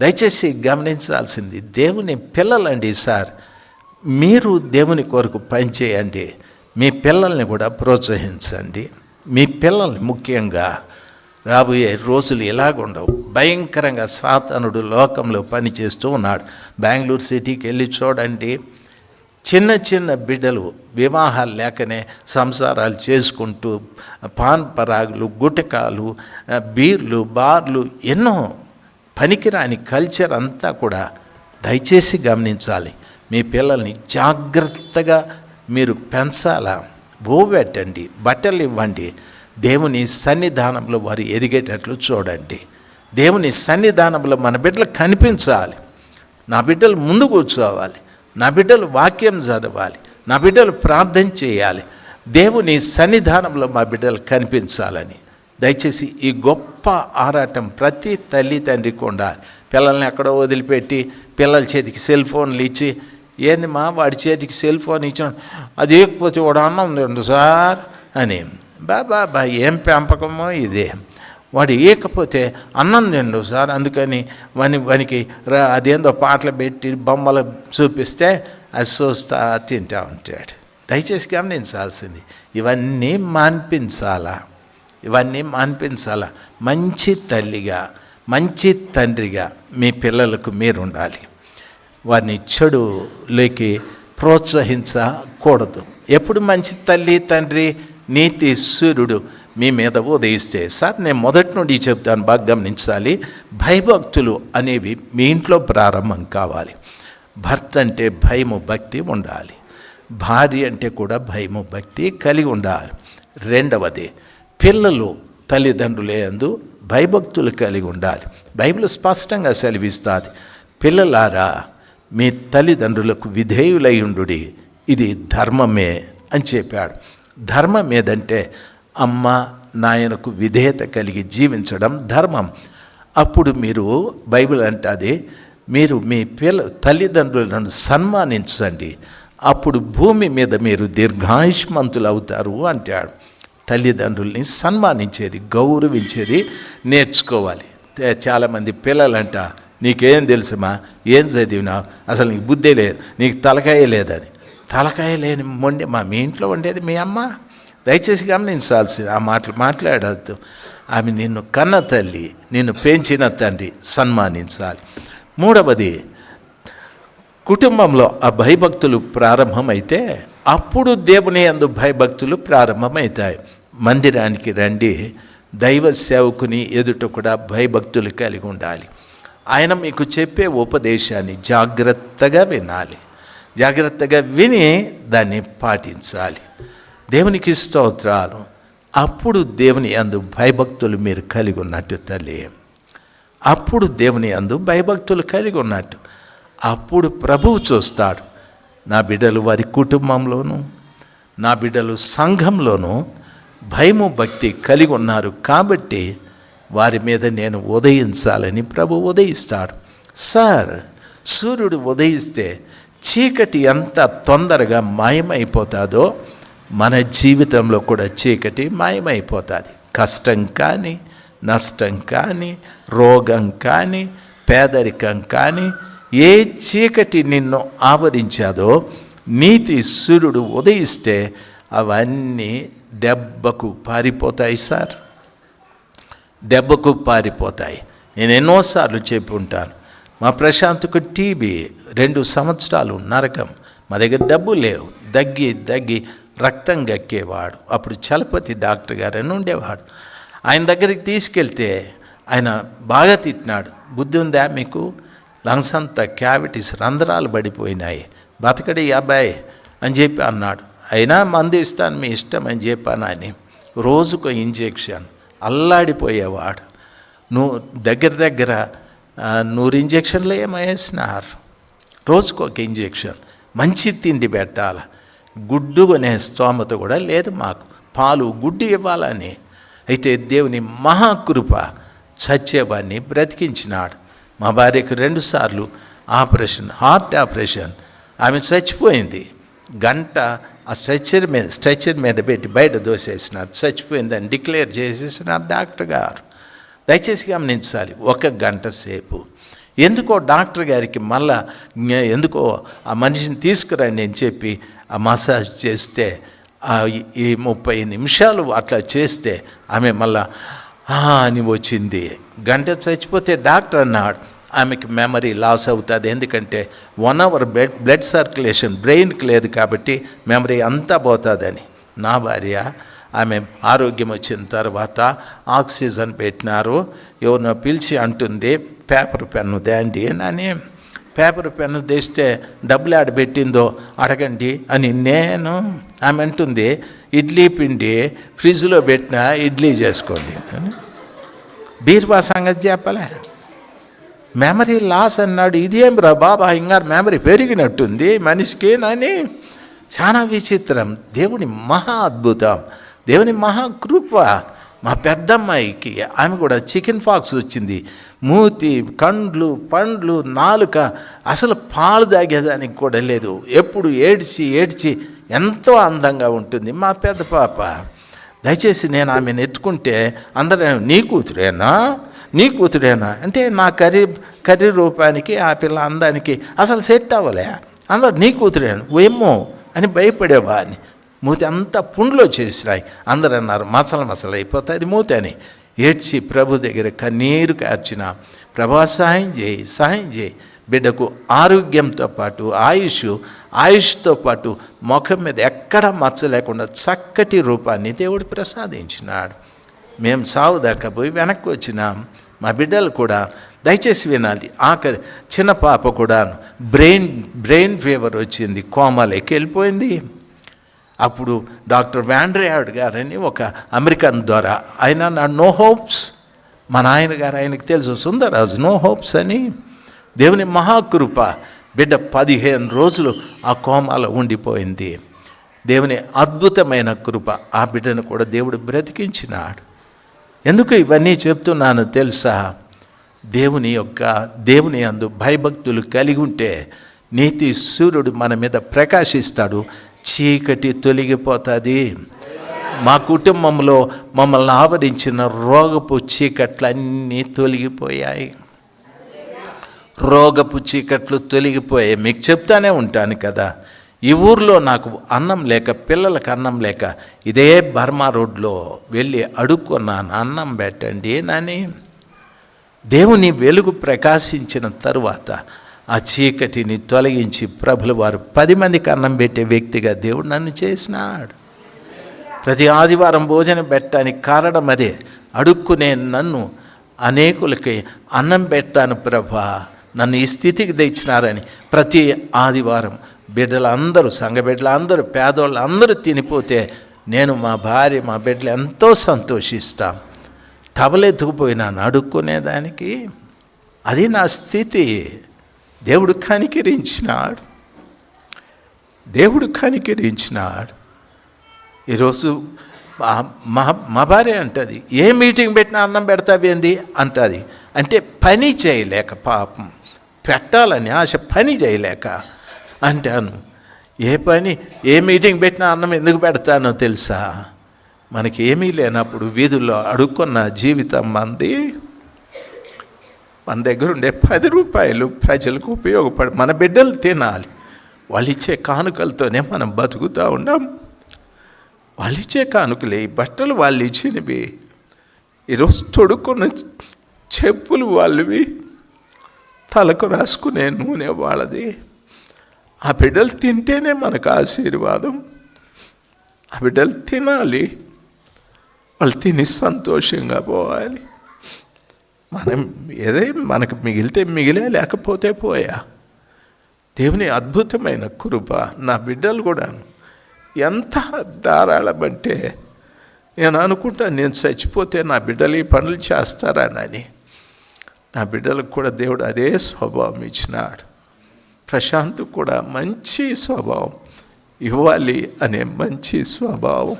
దయచేసి గమనించాల్సింది దేవుని పిల్లలండి సార్ మీరు దేవుని కొరకు పనిచేయండి మీ పిల్లల్ని కూడా ప్రోత్సహించండి. మీ పిల్లల్ని ముఖ్యంగా రాబోయే రోజులు ఎలాగుండవు. భయంకరంగా సాతనుడు లోకంలో పనిచేస్తూ ఉన్నాడు. బెంగళూరు సిటీకి వెళ్ళి చూడండి చిన్న చిన్న బిడ్డలు వివాహాలు లేకనే సంసారాలు చేసుకుంటూ పాన్ పరాగులు గుటకాలు బీర్లు బార్లు ఎన్నో పనికిరాని కల్చర్ అంతా కూడా దయచేసి గమనించాలి. మీ పిల్లల్ని జాగ్రత్తగా మీరు పెంచాలా. పెట్టండి బట్టలు ఇవ్వండి. దేవుని సన్నిధానంలో వారు ఎదిగేటట్లు చూడండి. దేవుని సన్నిధానంలో మన బిడ్డలు కనిపించాలి. నా బిడ్డలు ముందు కూర్చోవాలి. నా బిడ్డలు వాక్యం చదవాలి. నా బిడ్డలు ప్రార్థన చేయాలి. దేవుని సన్నిధానంలో మా బిడ్డలు కనిపించాలని. దయచేసి ఈ గొప్ప ఆరాటం ప్రతి తల్లి తండ్రికి ఉండాలి పిల్లల్ని ఎక్కడో వదిలిపెట్టి పిల్లల చేతికి సెల్ ఫోన్లు ఇచ్చి ఏంది మా వాడి చేతికి సెల్ ఫోన్ ఇచ్చాను అది ఇవ్వకపోతే వాడు అన్నం తిండు సార్ అని. బాబా బా ఏం పెంపకమో ఇదే. వాడు ఇవ్వకపోతే అన్నం తిండు సార్. అందుకని వాని వానికి రా అదేందో పాటలు పెట్టి బొమ్మలు చూపిస్తే అది చూస్తా తింటా ఉంటాడు. దయచేసి గమనించాల్సింది ఇవన్నీ మాన్పించాలా? ఇవన్నీ మాన్పించాలా? మంచి తల్లిగా మంచి తండ్రిగా మీ పిల్లలకు మీరు ఉండాలి వారిని చెడులోకి ప్రోత్సహించకూడదు. ఎప్పుడు మంచి తల్లి తండ్రి నీతి సూర్యుడు మీ మీద ఉదయిస్తే సార్ నేను మొదటి నుండి చెప్తాను బాగా గమనించాలి. భయభక్తులు అనేవి మీ ఇంట్లో ప్రారంభం కావాలి. భర్త అంటే భయము భక్తి ఉండాలి. భార్య అంటే కూడా భయము భక్తి కలిగి ఉండాలి. రెండవది పిల్లలు తల్లిదండ్రులే అందు భయభక్తులు కలిగి ఉండాలి. బైబిల్ స్పష్టంగా సెలవిస్తుంది పిల్లలారా మీ తల్లిదండ్రులకు విధేయులయ్యుండు ఇది ధర్మమే అని చెప్పాడు. ధర్మం ఏదంటే అమ్మ నాయనకు విధేయత కలిగి జీవించడం ధర్మం. అప్పుడు మీరు బైబిల్ అంటుంది మీరు మీ పిల్ల తల్లిదండ్రులను సన్మానించండి. అప్పుడు భూమి మీద మీరు దీర్ఘాయుష్మంతులు అవుతారు అంటాడు. తల్లిదండ్రుల్ని సన్మానించేది గౌరవించేది నేర్చుకోవాలి. చాలామంది పిల్లలంట నీకేం తెలుసుమా? ఏం చదివినావు? అసలు నీకు బుద్ధే లేదు. నీకు తలకాయ లేదని. తలకాయ లేని మొండి మా మీ ఇంట్లో ఉండేది మీ అమ్మ. దయచేసి గమనించాల్సింది ఆ మాటలు మాట్లాడద్దు. ఆమె నిన్ను కన్న తల్లి నిన్ను పెంచిన తండ్రి సన్మానించాలి. మూడవది కుటుంబంలో ఆ భయభక్తులు ప్రారంభమైతే అప్పుడు దేవుని అందు భయభక్తులు ప్రారంభమవుతాయి. మందిరానికి రండి. దైవ సేవకుని ఎదుట కూడా భయభక్తులు కలిగి ఉండాలి. ఆయన మీకు చెప్పే ఉపదేశాన్ని జాగ్రత్తగా వినాలి. జాగ్రత్తగా విని దాన్ని పాటించాలి. దేవునికి స్తోత్రాలు. అప్పుడు దేవుని అందు భయభక్తులు మీరు కలిగి ఉన్నట్టు తల్లి. అప్పుడు దేవుని అందు భయభక్తులు కలిగి ఉన్నట్టు. అప్పుడు ప్రభువు చూస్తాడు. నా బిడ్డలు వారి కుటుంబంలోనూ నా బిడ్డలు సంఘంలోనూ భయము భక్తి కలిగి ఉన్నారు కాబట్టి వారి మీద నేను ఉదయించాలని ప్రభు ఉదయిస్తాడు. సార్ సూర్యుడు ఉదయిస్తే చీకటి ఎంత తొందరగా మాయమైపోతాదో మన జీవితంలో కూడా చీకటి మాయమైపోతుంది. కష్టం కానీ నష్టం కానీ రోగం కానీ పేదరికం కానీ ఏ చీకటి నిన్ను ఆవరించాదో నీతి సూర్యుడు ఉదయిస్తే అవన్నీ దెబ్బకు పారిపోతాయి సార్. దెబ్బకు పారిపోతాయి. నేను ఎన్నోసార్లు చెప్పి ఉంటాను. మా ప్రశాంత్కు టీబీ రెండు సంవత్సరాలు నరకం. మా దగ్గర డబ్బు లేవు. దగ్గి దగ్గి రక్తం గక్కేవాడు. అప్పుడు చలపతి డాక్టర్ గారు అని ఉండేవాడు. ఆయన దగ్గరికి తీసుకెళ్తే ఆయన బాగా తిట్టినాడు. బుద్ధి ఉందా మీకు? లంగ్స్ అంతా క్యావిటీస్ రంధ్రాలు పడిపోయినాయి. బతకడి అబ్బాయి అని చెప్పి అన్నాడు. అయినా మందు ఇస్తాను మీ ఇష్టం అని చెప్పాను అని రోజుకు ఇంజెక్షన్ అల్లాడిపోయేవాడు. నువ్వు దగ్గర దగ్గర నూరు ఇంజెక్షన్లు ఏమో వేసినారు రోజుకు ఒక ఇంజెక్షన్ మంచి తిండి పెట్టాలి. గుడ్డు కొనే స్తోమత కూడా లేదు మాకు. పాలు గుడ్డు ఇవ్వాలని. అయితే దేవుని మహాకృప చచ్చేవాడిని బ్రతికించినాడు. మా భార్యకు రెండుసార్లు ఆపరేషన్ హార్ట్ ఆపరేషన్. ఆమె చచ్చిపోయింది. గంట ఆ స్ట్రెచ్చర్ మీద స్ట్రెచ్చర్ మీద పెట్టి బయట దోసేసినారు. చచ్చిపోయిందని డిక్లేర్ చేసేసినారు డాక్టర్ గారు. దయచేసి గమనించాలి ఒక గంట సేపు. ఎందుకో డాక్టర్ గారికి మళ్ళా ఎందుకో ఆ మనిషిని తీసుకురండి అని చెప్పి ఆ మసాజ్ చేస్తే ఈ- ముప్పై నిమిషాలు అట్లా చేస్తే ఆమె మళ్ళా అని వచ్చింది. గంట చచ్చిపోతే డాక్టర్ అన్నాడు. ఆమెకి మెమరీ లాస్ అవుతుంది. ఎందుకంటే one hour blood blood circulation బ్రెయిన్కి లేదు కాబట్టి మెమరీ అంతా పోతుందని. నా భార్య ఆమె ఆరోగ్యం వచ్చిన తర్వాత ఆక్సిజన్ పెట్టినారు. ఎవరినో పిలిచి అంటుంది పేపర్ పెన్ను దేండి అని. పేపర్ పెన్ను తెస్తే డబ్బులు ఆడబెట్టిందో అడగండి అని నేను ఆమె అంటుంది ఇడ్లీ పిండి ఫ్రిడ్జ్లో పెట్టిన ఇడ్లీ చేసుకోండి అని. బీర్వా సంగతి చెప్పలే? మెమరీ లాస్ అన్నాడు. ఇదేం రా బాబా ఇంకా మెమరీ పెరిగినట్టుంది. మనిషికి అని చాలా విచిత్రం. దేవుని మహా అద్భుతం. దేవుని మహా కృప. మా పెద్దమ్మాయికి ఆమె కూడా చికెన్ ఫాక్స్ వచ్చింది. మూతి కండ్లు పండ్లు నాలుక అసలు పాలు తాగేదానికి కూడా లేదు. ఎప్పుడు ఏడ్చి ఏడ్చి ఎంతో అందంగా ఉంటుంది మా పెద్ద పాప. దయచేసి నేను ఆమెను ఎత్తుకుంటే అందరూ నీ కూతురేనా? నీ కూతురేనా? అంటే నా కర్రీ కర్రీ రూపానికి ఆ పిల్ల అందానికి అసలు సెట్ అవ్వలే. అందరు నీ కూతురేను? ఏమో అని భయపడేవాడిని. మూతి అంతా పుండ్లు వచ్చేసినాయి అందరు అన్నారు మసలు మసలు అయిపోతుంది మూతి అని. ఏడ్చి ప్రభు దగ్గర కన్నీరు కార్చిన ప్రభా సహాయం చేయి సహాయం చేయి. బిడ్డకు ఆరోగ్యంతో పాటు ఆయుష్ ఆయుష్తో పాటు ముఖం మీద ఎక్కడ మచ్చ లేకుండా చక్కటి రూపాన్ని దేవుడు ప్రసాదించినాడు. మేము సావు దాకా పోయి వెనక్కి వచ్చినాం. మా బిడ్డలు కూడా దయచేసి వినాలి. ఆఖరి చిన్న పాప కూడా బ్రెయిన్ బ్రెయిన్ ఫీవర్ వచ్చింది కోమాలోకి వెళ్ళిపోయింది. అప్పుడు డాక్టర్ వ్యాండ్రియాడ్ గారని ఒక అమెరికన్ ద్వారా ఆయన నా నో హోప్స్? మా నాయన గారు ఆయనకి తెలుసు సుందరరాజు నో హోప్స్ అని. దేవుని మహాకృప బిడ్డ పదిహేను రోజులు ఆ కోమాలో ఉండిపోయింది. దేవుని అద్భుతమైన కృప ఆ బిడ్డను కూడా దేవుడు బ్రతికించినాడు. ఎందుకు ఇవన్నీ చెప్తున్నాను తెలుసా? దేవుని యొక్క దేవుని అందు భయభక్తులు కలిగి ఉంటే నీతి సూర్యుడు మన మీద ప్రకాశిస్తాడు. చీకటి తొలగిపోతుంది. మా కుటుంబంలో మమ్మల్ని ఆవరించిన రోగపు చీకట్లన్నీ తొలగిపోయాయి. రోగపు చీకట్లు తొలగిపోయాయి. మీకు చెప్తానే ఉంటాను కదా. ఈ ఊర్లో నాకు అన్నం లేక పిల్లలకు అన్నం లేక ఇదే బర్మా రోడ్లో వెళ్ళి అడుక్కున్నాను అన్నం పెట్టండి నాని. దేవుని వెలుగు ప్రకాశించిన తరువాత ఆ చీకటిని తొలగించి ప్రభులు వారు పది మందికి అన్నం పెట్టే వ్యక్తిగా దేవుడు నన్ను చేసినాడు. ప్రతి ఆదివారం భోజనం పెట్టడానికి కారణం అదే. అడుక్కునే నన్ను అనేకులకి అన్నం పెడతాను ప్రభా. నన్ను ఈ స్థితికి తెచ్చినారని ప్రతి ఆదివారం బిడ్డలందరూ సంఘ బిడ్డలందరూ పేదోళ్ళు అందరూ తినిపోతే నేను మా భార్య మా బిడ్డలు ఎంతో సంతోషిస్తాం. టవలెత్తుకుపోయినాను అడుక్కునేదానికి అది నా స్థితి. దేవుడు కనికరించినాడు. దేవుడు కనికరించినాడు. ఈరోజు మా- మా మా భార్య అంటుంది ఏ మీటింగ్ పెట్టినా అన్నం పెడతావేంది అంటుంది. అంటే పని చేయలేక పాపం. పెట్టాలని ఆశ పని చేయలేక అంటాను. ఏ పని ఏ మీటింగ్ పెట్టినా అన్నం ఎందుకు పెడతానో తెలుసా? మనకి ఏమీ లేనప్పుడు వీధుల్లో అడుక్కున్న జీవితం మంది మన దగ్గర ఉండే పది రూపాయలు ప్రజలకు ఉపయోగపడి మన బిడ్డలు తినాలి. వాళ్ళు ఇచ్చే కానుకలతోనే మనం బతుకుతూ ఉన్నాం వాళ్ళు ఇచ్చే కానుకలే ఈ బట్టలు వాళ్ళు ఇచ్చినవి ఈరోజు తొడుక్కున్న చెప్పులు వాళ్ళవి. తలకు రాసుకునే నూనె వాళ్ళది. ఆ బిడ్డలు తింటేనే మనకు ఆశీర్వాదం. ఆ బిడ్డలు తినాలి. వాళ్ళు తిని సంతోషంగా పోవాలి. మనం ఏదే మనకు మిగిలితే మిగిలే లేకపోతే పోయా. దేవుని అద్భుతమైన కృప నా బిడ్డలు కూడా ఎంత ధారాళమంటే నేను అనుకుంటా నేను చచ్చిపోతే నా బిడ్డలు ఈ పనులు చేస్తారానని నా బిడ్డలకు కూడా దేవుడు అదే స్వభావం ఇచ్చినాడు. ప్రశాంత్ కూడా మంచి స్వభావం. ఇవ్వాలి అనే మంచి స్వభావం.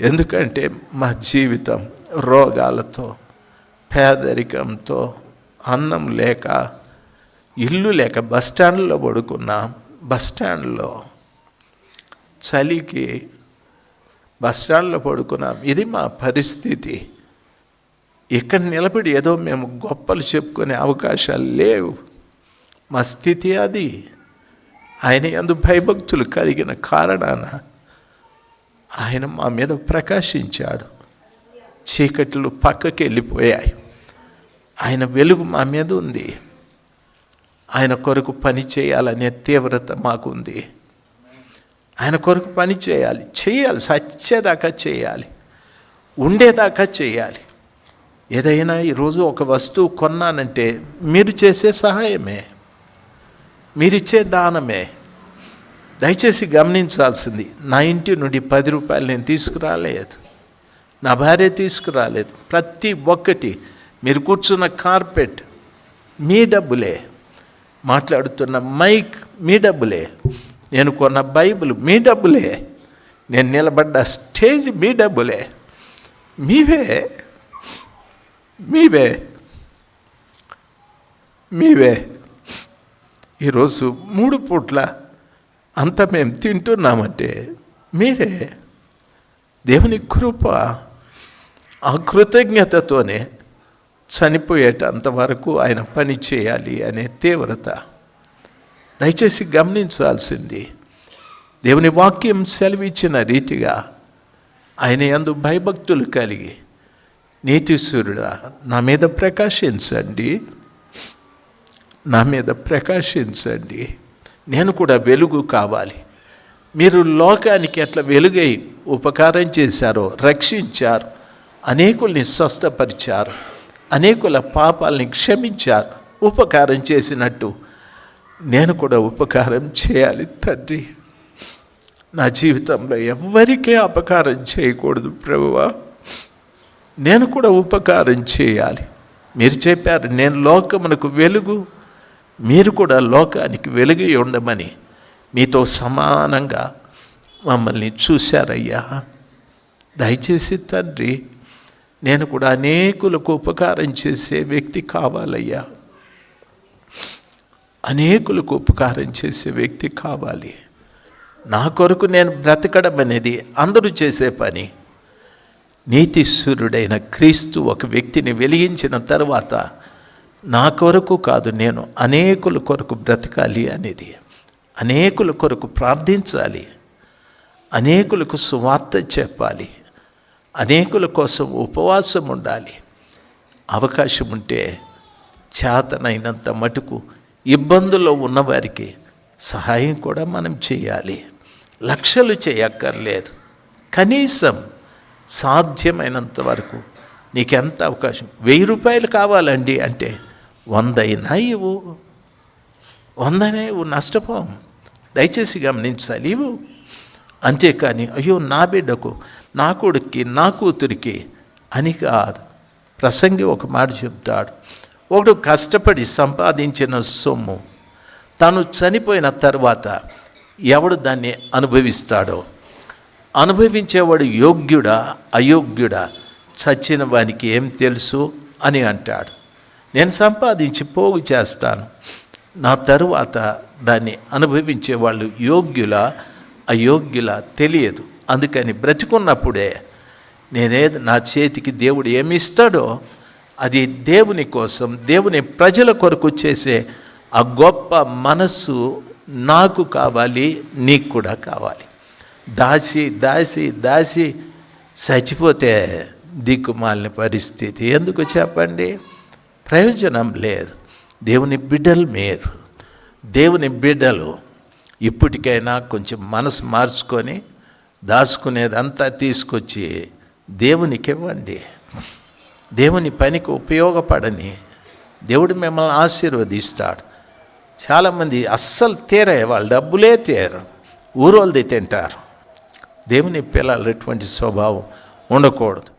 ఎందుకంటే మా జీవితం రోగాలతో పేదరికంతో అన్నం లేక ఇల్లు లేక బస్ స్టాండ్లో పడుకున్నాం బస్ స్టాండ్లో చలికి బస్టాండ్లో పడుకున్నాం. ఇది మా పరిస్థితి. ఇక్కడ నిలబడి ఏదో మేము గొప్పలు చెప్పుకునే అవకాశాలు లేవు. మా స్థితి అది. ఆయన ఎందు భయభక్తులు కలిగిన కారణాన ఆయన మా మీద ప్రకాశించాడు. చీకట్లు పక్కకి వెళ్ళిపోయాయి. ఆయన వెలుగు మా మీద ఉంది. ఆయన కొరకు పని చేయాలనే తీవ్రత మాకుంది ఆయన కొరకు పని చేయాలి. చేయాలి. సచ్చేదాకా చేయాలి. ఉండేదాకా చేయాలి. ఏదైనా ఈరోజు ఒక వస్తువు కొన్నానంటే మీరు చేసే సహాయమే. మీరిచ్చే దానమే. దయచేసి గమనించాల్సింది నా ఇంటి నుండి పది రూపాయలు నేను తీసుకురాలేదు. నా భార్య తీసుకురాలేదు. ప్రతి ఒక్కటి మీరు కూర్చున్న కార్పెట్ మీ డబ్బులే. మాట్లాడుతున్న మైక్ మీ డబ్బులే. నేను కొన్న బైబిల్ మీ డబ్బులే. నేను నిలబడ్డ స్టేజ్ మీ డబ్బులే. మీవే మీవే మీవే. ఈరోజు మూడు పూట్ల అంత మేము తింటున్నామంటే మీరే దేవుని కృప ఆ కృతజ్ఞతతోనే చనిపోయేటంత వరకు ఆయన పని చేయాలి అనే తీవ్రత. దయచేసి గమనించాల్సింది దేవుని వాక్యం సెలవిచ్చిన రీతిగా ఆయన ఎందు భయభక్తులు కలిగి నీతిశ్వరుడా నా మీద ప్రకాశించండి. నా మీద ప్రకాశించండి. నేను కూడా వెలుగు కావాలి. మీరు లోకానికి ఎట్లా వెలుగై ఉపకారం చేశారో రక్షించారు. అనేకుల్ని స్వస్థపరిచారు. అనేకుల పాపాలని క్షమించారు. ఉపకారం చేసినట్టు నేను కూడా ఉపకారం చేయాలి తండ్రి. నా జీవితంలో ఎవ్వరికీ అపకారం చేయకూడదు ప్రభువా. నేను కూడా ఉపకారం చేయాలి. మీరు చెప్పారు నేను లోకమునకు వెలుగు మీరు కూడా లోకానికి వెలుగు ఉండమని మీతో సమానంగా మమ్మల్ని చూశారయ్యా. దయచేసి తండ్రి నేను కూడా అనేకులకు ఉపకారం చేసే వ్యక్తి కావాలయ్యా. అనేకులకు ఉపకారం చేసే వ్యక్తి కావాలి. నా కొరకు నేను బ్రతకడం అనేది అందరూ చేసే పని. నీతిశ్వరుడైన క్రీస్తు ఒక వ్యక్తిని వెలిగించిన తర్వాత నా కొరకు కాదు నేను అనేకుల కొరకు బ్రతకాలి అనేది. అనేకుల కొరకు ప్రార్థించాలి. అనేకులకు సువార్త చెప్పాలి. అనేకుల కోసం ఉపవాసం ఉండాలి. అవకాశం ఉంటే చేతనైనంత మటుకు ఇబ్బందుల్లో ఉన్నవారికి సహాయం కూడా మనం చేయాలి. లక్షలు చేయక్కర్లేదు. కనీసం సాధ్యమైనంత వరకు నీకెంత అవకాశం? వెయ్యి రూపాయలు కావాలండి అంటే వంద ఇవ్వు. వందనే ఇవ్వు నష్టపోం. దయచేసి గమనించాలి ఇవ్వు. అంతేకాని అయ్యో నా బిడ్డకు నా కొడుక్కి నా కూతురికి అని కాదు. ప్రసంగి ఒక మాట చెప్తాడు. ఒకడు కష్టపడి సంపాదించిన సొమ్ము తను చనిపోయిన తర్వాత ఎవడు దాన్ని అనుభవిస్తాడో? అనుభవించేవాడు యోగ్యుడా అయోగ్యుడా? చచ్చిన వానికి ఏం తెలుసు? అని అంటాడు. నేను సంపాదించి పోగు చేస్తాను. నా తరువాత దాన్ని అనుభవించే వాళ్ళు యోగ్యుల అయోగ్యుల తెలియదు. అందుకని బ్రతికున్నప్పుడే నేనేది నా చేతికి దేవుడు ఏమి ఇస్తాడో అది దేవుని కోసం దేవుని ప్రజల కొరకు చేసే ఆ గొప్ప మనస్సు నాకు కావాలి నీకు కూడా కావాలి. దాసి దాసి దాసి చచ్చిపోతే దిక్కుమాలిన పరిస్థితి. ఎందుకు చెప్పండి? ప్రయోజనం లేదు. దేవుని బిడ్డలు మీరు దేవుని బిడ్డలు ఇప్పటికైనా కొంచెం మనసు మార్చుకొని దాచుకునేదంతా తీసుకొచ్చి దేవునికి ఇవ్వండి. దేవుని పనికి ఉపయోగపడని దేవుడు మిమ్మల్ని ఆశీర్వదిస్తాడు. చాలామంది అస్సలు తీరే వాళ్ళ డబ్బులే తీరు ఊరోళ్ళది తింటారు. దేవుని పిల్లలు ఎటువంటి స్వభావం ఉండకూడదు.